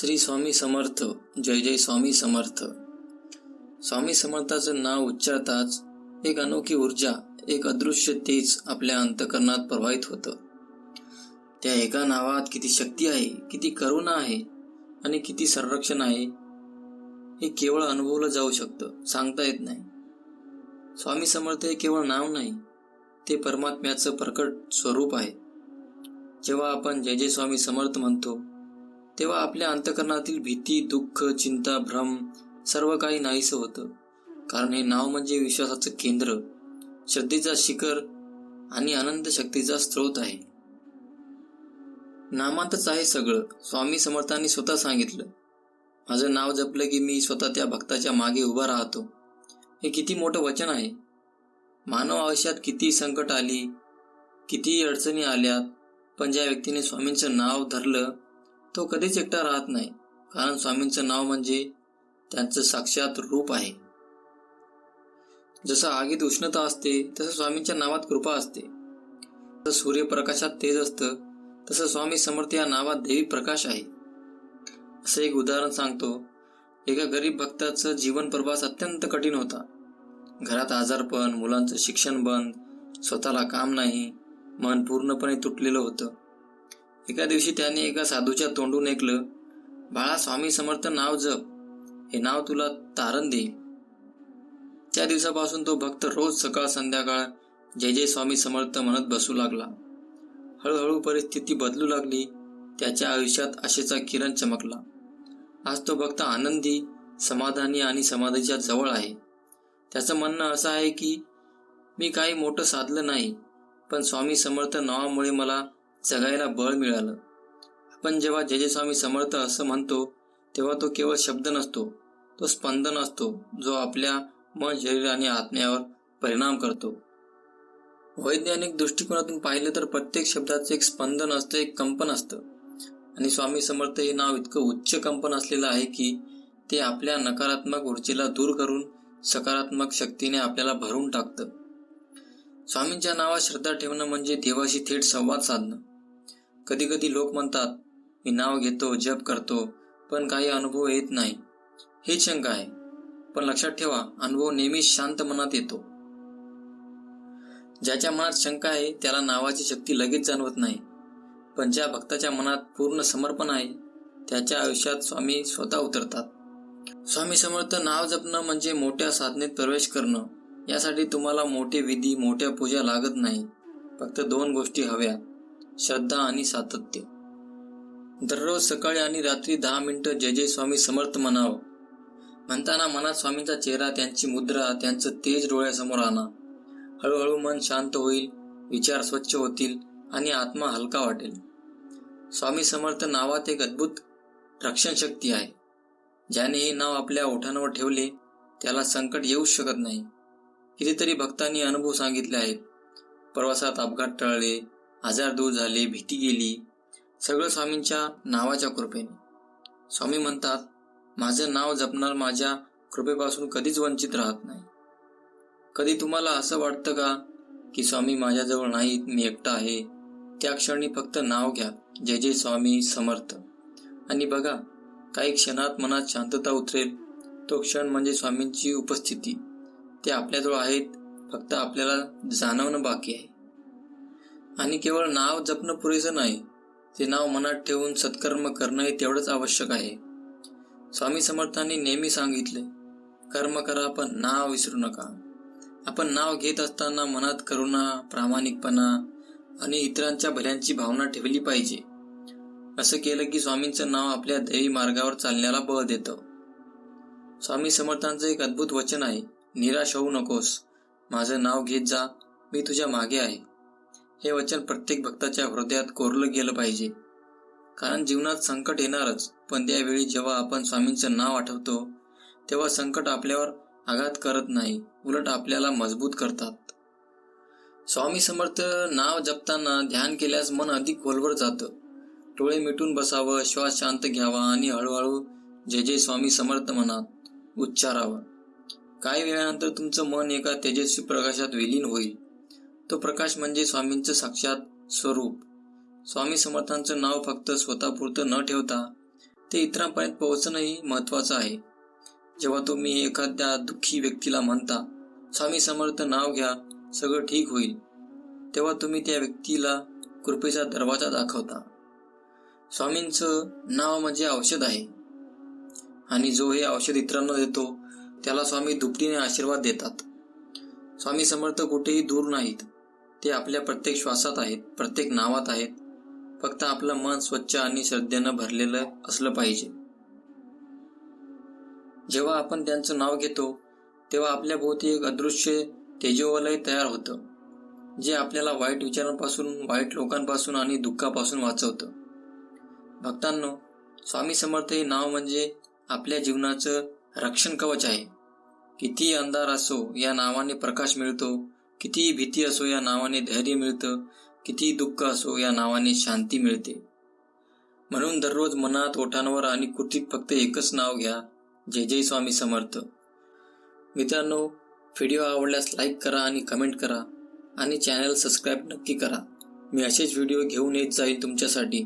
श्री स्वामी समर्थ जय जय स्वामी समर्थ. स्वामी समर्थाचं नाव उच्चारताच एक अनोखी ऊर्जा एक अदृश्य तेज आपल्या अंतकरणात प्रवाहित होतं. त्या एका नावात किती शक्ती आहे किती करुणा आहे आणि किती संरक्षण आहे हे केवळ अनुभवलं जाऊ शकतं सांगता येत नाही. स्वामी समर्थ हे केवळ नाव नाही ते परमात्म्याचं प्रकट स्वरूप आहे. जेव्हा आपण जय जय स्वामी समर्थ म्हणतो तेव्हा आपल्या अंतकरणातील भीती दुःख चिंता भ्रम सर्व काही नाहीसं होतं. कारण हे नाव म्हणजे विश्वासाचं केंद्र. श्रद्धेचा शिखर आणि आनंद शक्तीचा स्रोत आहे. नामातच आहे सगळं. स्वामी समर्थांनी स्वतः सांगितलं. माझं नाव जपलं की मी स्वतः त्या भक्ताच्या मागे उभा राहतो. हे किती मोठं वचन आहे. मानव आयुष्यात किती संकट आली किती अडचणी आल्या पण ज्या व्यक्तीने स्वामींचं नाव धरलं तो कधीच एकटा राहत नाही. कारण स्वामींचं नाव म्हणजे त्यांचं साक्षात रूप आहे. जसं आगीत उष्णता असते तसं स्वामींच्या नावात कृपा असते. जसं सूर्यप्रकाशात तेज असतं तसं स्वामी समर्थ या नावात देवी प्रकाश आहे. असं एक उदाहरण सांगतो. एका गरीब भक्ताचं जीवन प्रवास अत्यंत कठीण होता. घरात आजारपण मुलांचं शिक्षण बंद स्वतःला काम नाही मन पूर्णपणे तुटलेलं होतं. एका दिवशी त्याने एका साधूच्या तोंडून ऐकलं बाळा स्वामी समर्थ नाव जप. हे नाव तुला तारण देईल. त्या दिवसापासून तो भक्त रोज सकाळ संध्याकाळ जय जय स्वामी समर्थ म्हणत बसू लागला. हळूहळू परिस्थिती बदलू लागली त्याच्या आयुष्यात आशेचा किरण चमकला. आज तो भक्त आनंदी समाधानी आणि समाधीच्या जवळ आहे. त्याचं म्हणणं असं आहे की मी काही मोठं साधलं नाही पण स्वामी समर्थ नावामुळे मला जगायला बळ मिळालं. आपण जेव्हा जे जे स्वामी समर्थ असं म्हणतो तेव्हा तो केवळ शब्द नसतो तो स्पंदन असतो जो आपल्या मन शरीर आणि आत्म्यावर परिणाम करतो. वैज्ञानिक दृष्टिकोनातून पाहिलं तर प्रत्येक शब्दाचं एक स्पंदन असतं एक कंपन असतं. आणि स्वामी समर्थ हे नाव इतकं उच्च कंपन असलेलं आहे की ते आपल्या नकारात्मक ऊर्जेला दूर करून सकारात्मक शक्तीने आपल्याला भरून टाकतं. स्वामींच्या नावात श्रद्धा ठेवणं म्हणजे देवाशी थेट संवाद साधणं. कधी कधी लोक म्हणतात मी नाव घेतो जप करतो पण काही अनुभव येत नाही. हेच शंका आहे. पण लक्षात ठेवा अनुभव नेहमी शांत मनात येतो. ज्याच्या मनात शंका आहे त्याला नावाची शक्ती लगेच जाणवत नाही. पण ज्या भक्ताच्या मनात पूर्ण समर्पण आहे त्याच्या आयुष्यात स्वामी स्वतः उतरतात. स्वामी समर्थ नाव जपणं म्हणजे मोठ्या साधनेत प्रवेश करणं. यासाठी तुम्हाला मोठे विधी मोठ्या पूजा लागत नाही. फक्त दोन गोष्टी हव्या श्रद्धा आणि सातत्य. दररोज सकाळी आणि रात्री दहा मिनिटं जय जय स्वामी समर्थ म्हणावं. म्हणताना मनात स्वामींचा चेहरा त्यांची मुद्रा त्यांचं तेज डोळ्यासमोर आणा. हळूहळू मन शांत होईल विचार स्वच्छ होतील आणि आत्मा हलका वाटेल. स्वामी समर्थ नावात एक अद्भुत रक्षण शक्ती आहे. ज्याने हे नाव आपल्या ओठांवर ठेवले त्याला संकट येऊच शकत नाही. कितीतरी भक्तांनी अनुभव सांगितले आहेत. प्रवासात अपघात टळले आजार दूर झाले भीती गेली. सगळं स्वामींच्या नावाच्या कृपेने. स्वामी म्हणतात माझं नाव जपणार माझ्या कृपेपासून कधीच वंचित राहत नाही. कधी तुम्हाला असं वाटतं का की स्वामी माझ्याजवळ नाहीत मी एकटा आहे? त्या क्षणी फक्त नाव घ्या. जय जय स्वामी समर्थ. आणि बघा काही क्षणात मनात शांतता उतरेल. तो क्षण म्हणजे स्वामींची उपस्थिती. ते आपल्याजवळ आहेत फक्त आपल्याला जाणवणं बाकी आहे. आणि केवळ नाव जपणं पुरेसं नाही ते नाव मनात ठेवून सत्कर्म करणंही तेवढंच आवश्यक आहे. स्वामी समर्थांनी नेहमी सांगितले कर्म करा पण नाव विसरू नका. आपण नाव घेत असताना मनात करुणा प्रामाणिकपणा आणि इतरांच्या भल्यांची भावना ठेवली पाहिजे. असं केलं की स्वामींचं नाव आपल्या दैवी मार्गावर चालण्याला बळ देतं. स्वामी समर्थांचं एक अद्भुत वचन आहे निराश होऊ नकोस. माझं नाव घेत जा. मी तुझ्या मागे आहे. हे वचन प्रत्येक भक्ताच्या हृदयात कोरलं गेलं पाहिजे. कारण जीवनात संकट येणारच पण त्यावेळी जेव्हा आपण स्वामींचं नाव आठवतो तेव्हा संकट आपल्यावर आघात करत नाही उलट आपल्याला मजबूत करतात. स्वामी समर्थ नाव जपताना ध्यान केल्यास मन अधिक खोलवर जातं. डोळे मिटून बसावं श्वास शांत घ्यावा आणि हळूहळू जय जय स्वामी समर्थ मनात उच्चारावं. काही वेळानंतर तुमचं मन एका तेजस्वी प्रकाशात विलीन होईल. तो प्रकाश म्हणजे स्वामींचं साक्षात स्वरूप. स्वामी समर्थांचं नाव फक्त स्वतःपुरतं न ठेवता ते इतरांपर्यंत पोहोचणंही महत्त्वाचं आहे. जेव्हा तुम्ही एखाद्या दुःखी व्यक्तीला म्हणता स्वामी समर्थ नाव घ्या सगळं ठीक होईल तेव्हा तुम्ही त्या व्यक्तीला कृपेचा दरवाजा दाखवता. स्वामींचं नाव म्हणजे औषध आहे. आणि जो हे औषध इतरांना देतो त्याला स्वामी दुपटीने आशीर्वाद देतात. स्वामी समर्थ कुठेही दूर नाहीत. ते आपल्या प्रत्येक श्वासात आहेत प्रत्येक नावात आहेत. फक्त आपलं मन स्वच्छ आणि श्रद्धेनं भरलेलं असलं पाहिजे. जेव्हा आपण त्यांचं नाव घेतो तेव्हा आपल्या भोवती एक अदृश्य तेजोवलय तयार होतं जे आपल्याला वाईट विचारांपासून वाईट लोकांपासून आणि दुःखापासून वाचवतं. भक्तांनो स्वामी समर्थ हे नाव म्हणजे आपल्या जीवनाचं रक्षण कवच आहे. कितीही अंधार असो या नावाने प्रकाश मिळतो कितीही भीती असो या नावाने धैर्य मिळतं कितीही दुःख असो या नावाने शांती मिळते. म्हणून दररोज मनात ओठांवर आणि कृतीत फक्त एकच नाव घ्या जय जय स्वामी समर्थ. मित्रांनो व्हिडिओ आवडल्यास लाईक करा आणि कमेंट करा आणि चॅनल सबस्क्राईब नक्की करा. मी असेच व्हिडिओ घेऊन येत जाईल तुमच्यासाठी.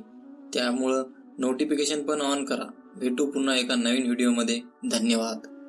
त्यामुळं नोटिफिकेशन पण ऑन करा. भेटू पुन्हा एका नवीन व्हिडिओमध्ये. धन्यवाद.